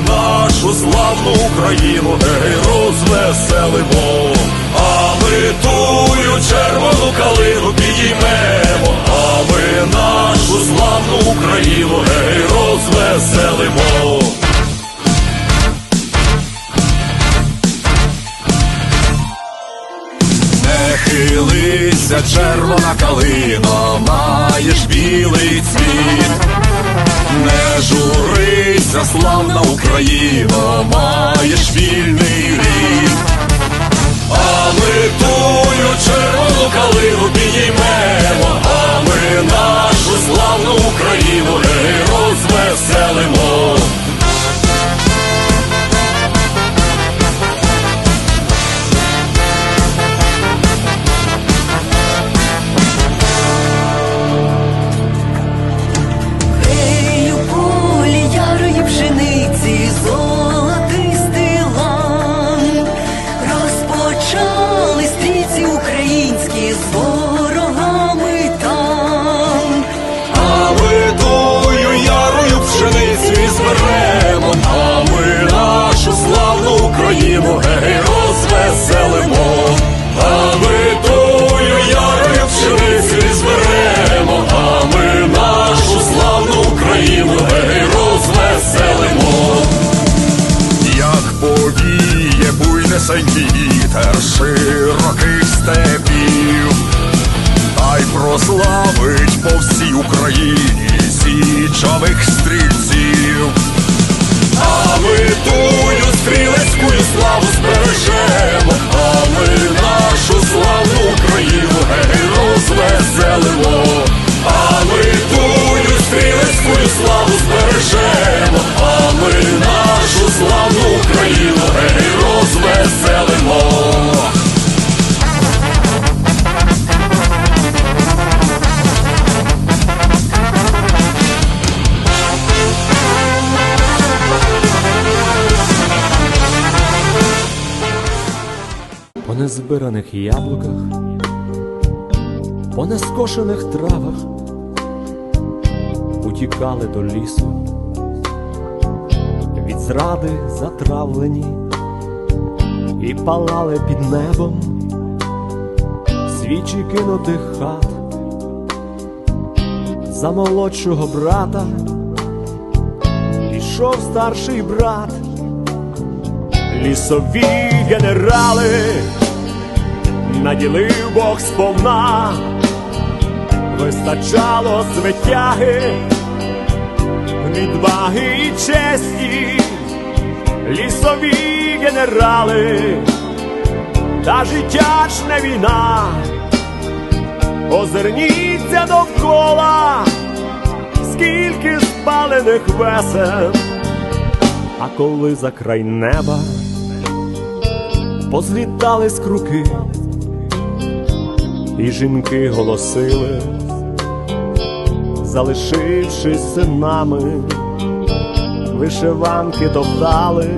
нашу славну Україну гей розвеселимо, а ми тую по незбираних яблуках, по нескошених травах утікали до лісу, від зради затравлені і палали під небом свічі кинутих хат. За молодшого брата пішов старший брат. Лісові генерали, наділив Бог сповна, вистачало звитяги, відваги і честі, лісові генерали, та життя ж не війна, озирніться довкола, скільки спалених весен. А коли за край неба позлітали з круки, і жінки голосили, залишившись синами, вишиванки топтали,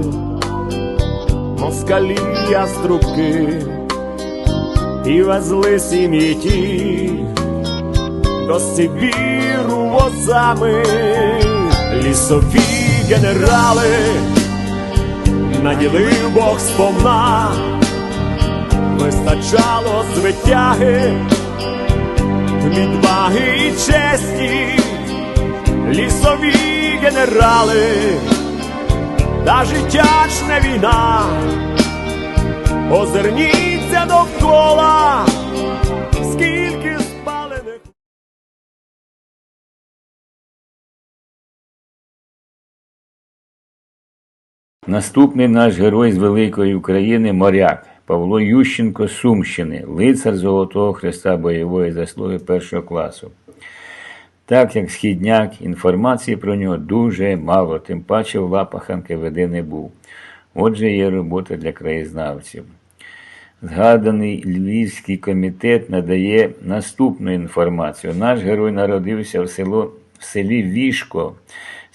москалі яструбки, і везли сім'ї ті до Сибіру возами, лісові генерали, наділив Бог сповна, вистачало звитяги, відваги і честі, лісові генерали, та життя війна, озирніться довкола. Наступний наш герой з великої України моряк Павло Ющенко Сумщини, лицар Золотого Христа бойової заслуги першого класу. Так як східняк, інформації про нього дуже мало, тим паче в лапах НКВД не був. Отже, є робота для краєзнавців. Згаданий Львівський комітет надає наступну інформацію. Наш герой народився в, село, в селі Вішко,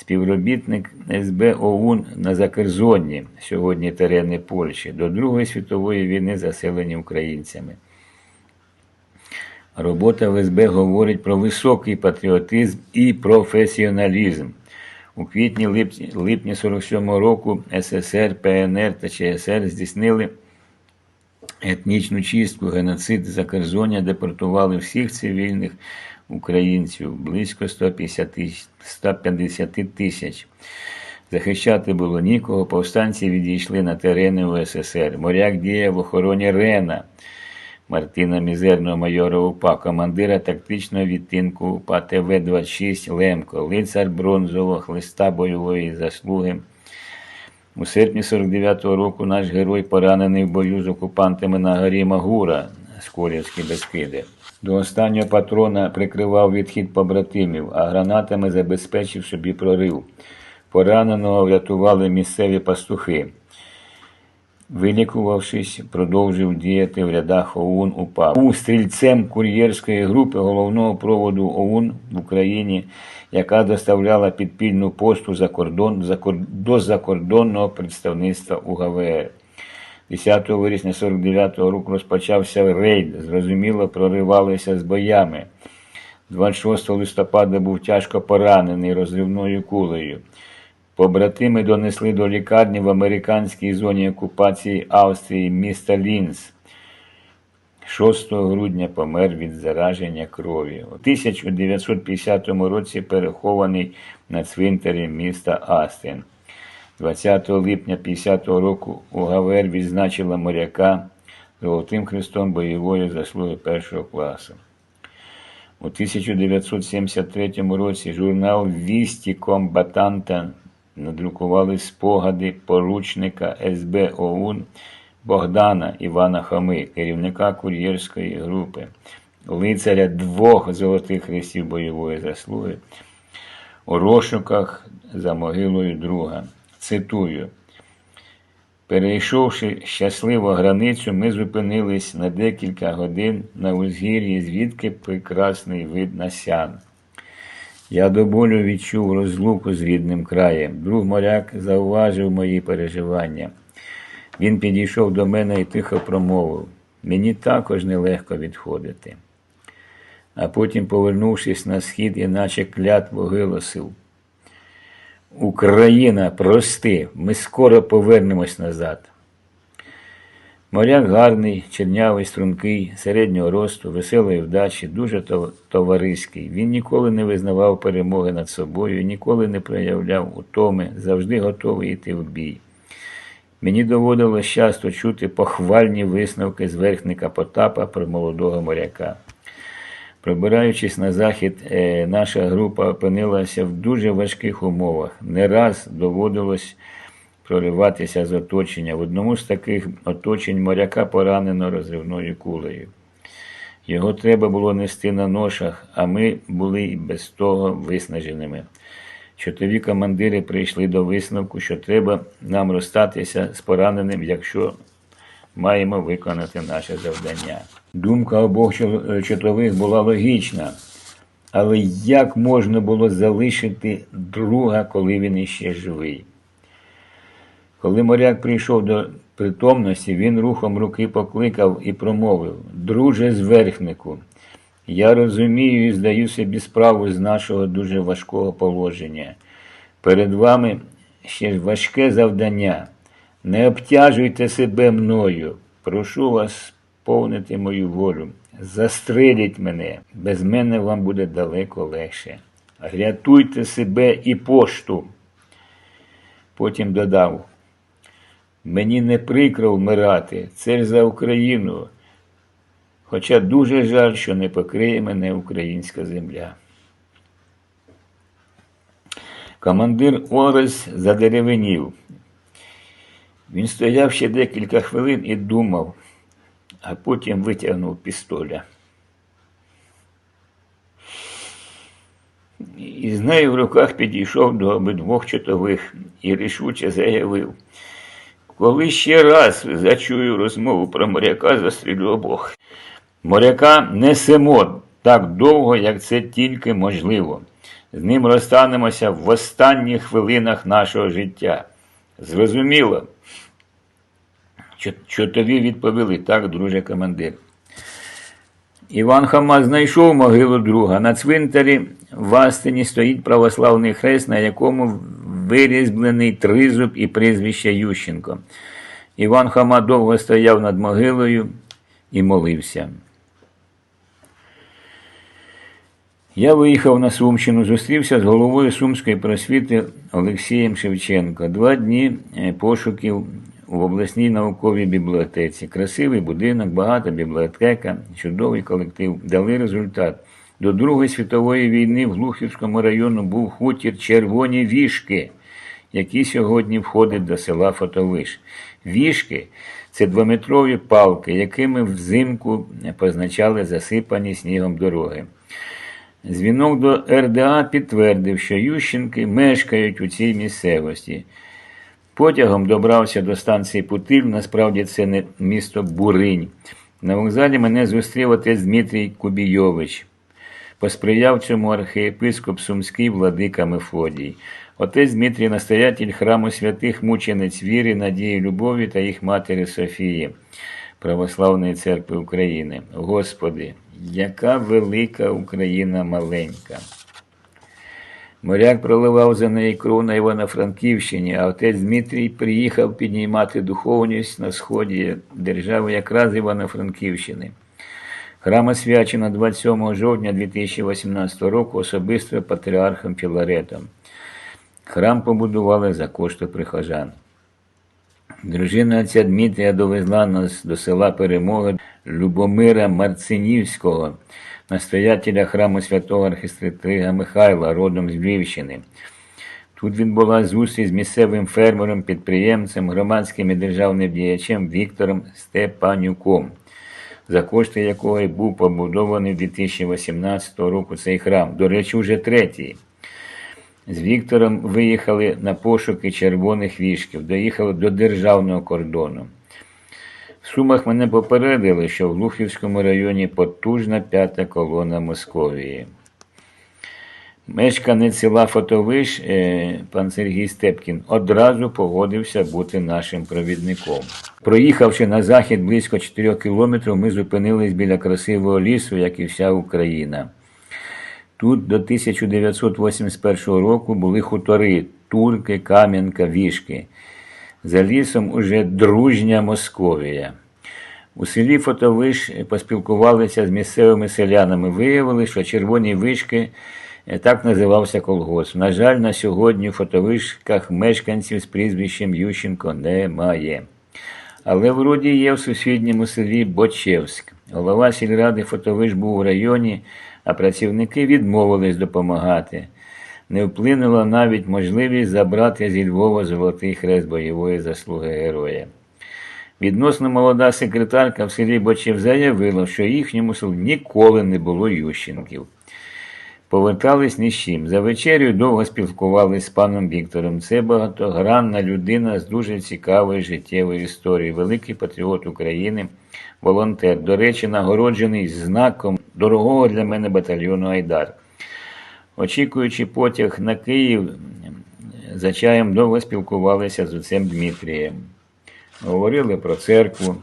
співробітник СБ ОУН на Закерзонні, сьогодні терени Польщі, до Другої світової війни заселені українцями. Робота в СБ говорить про високий патріотизм і професіоналізм. У квітні липні, липні 47 року СССР, ПНР та ЧСР здійснили етнічну чистку, геноцид Закерзоння депортували всіх цивільних українців, близько 150 тисяч- 150 тисяч. Захищати було нікого, повстанці відійшли на терени УССР. Моряк діяв в охороні Рена. Мартина Мізерного майора УПА, командира тактичного відтинку УПА ТВ-26 Лемко, лицар бронзового хлиста бойової заслуги. У серпні 49-го року наш герой поранений в бою з окупантами на горі Магура, Сколівські Бескиди. До останнього патрона прикривав відхід побратимів, а гранатами забезпечив собі прорив. Пораненого врятували місцеві пастухи. Вилікувавшись, продовжив діяти в рядах ОУН УПА. Був стрільцем кур'єрської групи головного проводу ОУН в Україні, яка доставляла підпільну посту за кордон, за до закордонного представництва УГВР. 10 вересня 49-го року розпочався рейд, зрозуміло, проривалися з боями. 26 листопада був тяжко поранений розривною кулею. Побратими донесли до лікарні в американській зоні окупації Австрії міста Лінц. 6 грудня помер від зараження крові. У 1950 році перехований на цвинтарі міста Астен. 20 липня 50 року УГВР відзначила моряка Золотим Хрестом бойової заслуги першого класу. У 1973 році журнал Вісті комбатанта надрукували спогади поручника СБ ОУН Богдана Івана Хоми, керівника кур'єрської групи, лицаря двох золотих хрестів бойової заслуги, у розшуках за могилою друга. Цитую. Перейшовши щасливо границю, ми зупинились на декілька годин на узгір'ї, звідки прекрасний вид на сян. Я до болю відчув розлуку з рідним краєм. Друг моряк зауважив мої переживання. Він підійшов до мене і тихо промовив: мені також нелегко відходити. А потім, повернувшись на схід, іначе клятву виголосив. Україна, прости, ми скоро повернемось назад. Моряк гарний, чернявий, стрункий, середнього росту, веселої вдачі, дуже товариський. Він ніколи не визнавав перемоги над собою, ніколи не проявляв утоми, завжди готовий йти в бій. Мені доводилось часто чути похвальні висновки з верхника Потапа про молодого моряка. Пробираючись на захід, е, наша група опинилася в дуже важких умовах. Не раз доводилось прориватися з оточення. В одному з таких оточень моряка поранено розривною кулею. Його треба було нести на ношах, а ми були і без того виснаженими. Чотові командири прийшли до висновку, що треба нам розстатися з пораненим, якщо маємо виконати наше завдання. Думка обох чо- чотових була логічна, але як можна було залишити друга, коли він іще живий? Коли моряк прийшов до притомності, він рухом руки покликав і промовив: Друже зверхнику, я розумію і здаю собі справу з нашого дуже важкого положення. Перед вами ще важке завдання. Не обтяжуйте себе мною. Прошу вас сповнити мою волю. Застреліть мене. Без мене вам буде далеко легше. Рятуйте себе і пошту. Потім додав. Мені не прикро вмирати, це за Україну. Хоча дуже жаль, що не покриє мене українська земля. Командир Орес задеревенів. Він стояв ще декілька хвилин і думав, а потім витягнув пістоля. І з нею в руках підійшов до обидвох чотових і рішуче заявив. Коли ще раз зачую розмову про моряка, застрілю обох. Моряка несемо так довго, як це тільки можливо. З ним розстанемося в останніх хвилинах нашого життя. Зрозуміло. Чо- Чотові відповіли, так, друже командир. Іван Хама знайшов могилу друга. На цвинтарі в Астині стоїть православний хрест, на якому вирізблений тризуб і прізвище Ющенко. Іван Хама довго стояв над могилою і молився. Я виїхав на Сумщину, зустрівся з головою Сумської просвіти Олексієм Шевченко. Два дні е, пошуків в обласній науковій бібліотеці. Красивий будинок, багата бібліотека, чудовий колектив. Дали результат. До Другої світової війни в Глухівському району був хутір Червоні Вішки, який сьогодні входить до села Фотовиш. Вішки це двометрові палки, якими взимку позначали засипані снігом дороги. Дзвінок до РДА підтвердив, що Ющенки мешкають у цій місцевості. Потягом добрався до станції Путиль, насправді це не місто Буринь. На вокзалі мене зустрів отець Дмитрій Кубійович. Посприяв цьому архієпископ Сумський владика Мефодій. Отець Дмитрій настоятель храму святих мучениць віри, надії, любові та їх матері Софії, Православної церкви України. Господи, яка велика Україна маленька! Моряк проливав за неї кров на Івано-Франківщині, а отець Дмитрій приїхав піднімати духовність на сході держави якраз Івано-Франківщини. Храм освячено 27 жовтня 2018 року особисто патріархом Філаретом. Храм побудували за кошти прихожан. Дружина отця Дмитрія довезла нас до села Перемоги Любомира Марцинівського, настоятеля храму святого архістратига Михайла, родом з Львівщини. Тут відбулася зустріч з місцевим фермером, підприємцем, громадським і державним діячем Віктором Степанюком, за кошти якого й був побудований 2018 року цей храм. До речі, уже третій. З Віктором виїхали на пошуки червоних вішків, доїхали до державного кордону. В Сумах мене попередили, що в Глухівському районі потужна п'ята колона Московії. Мешканець села Фотовиш, е, пан Сергій Степкін, одразу погодився бути нашим провідником. Проїхавши на захід близько 4 кілометрів, ми зупинились біля красивого лісу, як і вся Україна. Тут до 1981 року були хутори Турки, Кам'янка, Вішки. За лісом уже дружня Московія. У селі Фотовиш поспілкувалися з місцевими селянами. Виявили, що червоні вишки е, так називався колгосп. На жаль, на сьогодні в Фотовишках мешканців з прізвищем Ющенко немає. Але вроді є в сусідньому селі Бочевськ. Голова сільради Фотовиш був у районі, а працівники відмовились допомагати. Не вплинула навіть можливість забрати зі Львова золотий хрест бойової заслуги героя. Відносно молода секретарка в селі Бочів заявила, що їхньому селі ніколи не було Ющенків. Повертались ні з чим. За вечерю довго спілкувалися з паном Віктором. Це багатогранна людина з дуже цікавою життєвою історією, великий патріот України, волонтер. До речі, нагороджений знаком дорогого для мене батальйону Айдар. Очікуючи потяг на Київ, за чаєм довго спілкувалися з отцем Дмитрієм. Говорили про церкву,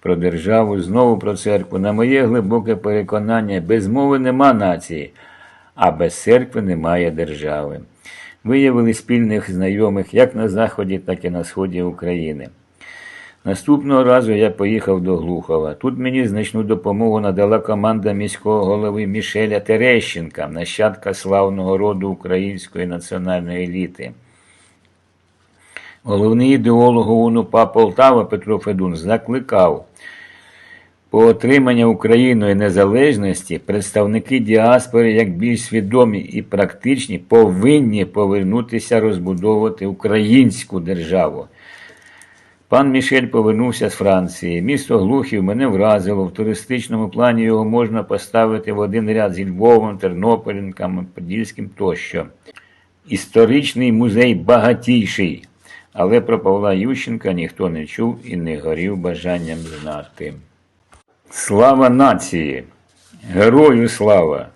про державу, знову про церкву. На моє глибоке переконання, без мови нема нації, а без церкви немає держави. Виявили спільних знайомих як на Заході, так і на сході України. Наступного разу я поїхав до Глухова. Тут мені значну допомогу надала команда міського голови Мішеля Терещенка, нащадка славного роду української національної еліти. Головний ідеолог ОУН-УПА Полтава Петро Федун закликав по отримання Україною незалежності представники діаспори, як більш свідомі і практичні, повинні повернутися розбудовувати українську державу. Пан Мішель повернувся з Франції. Місто Глухів мене вразило. В туристичному плані його можна поставити в один ряд зі Львовом, Тернополем, Подільським тощо. Історичний музей багатійший, але про Павла Ющенка ніхто не чув і не горів бажанням знати. Слава нації! Герою слава!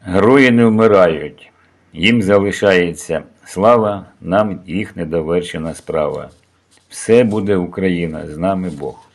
Герої не вмирають. Їм залишається слава, нам їх недовершена справа. Все буде Україна, з нами Бог.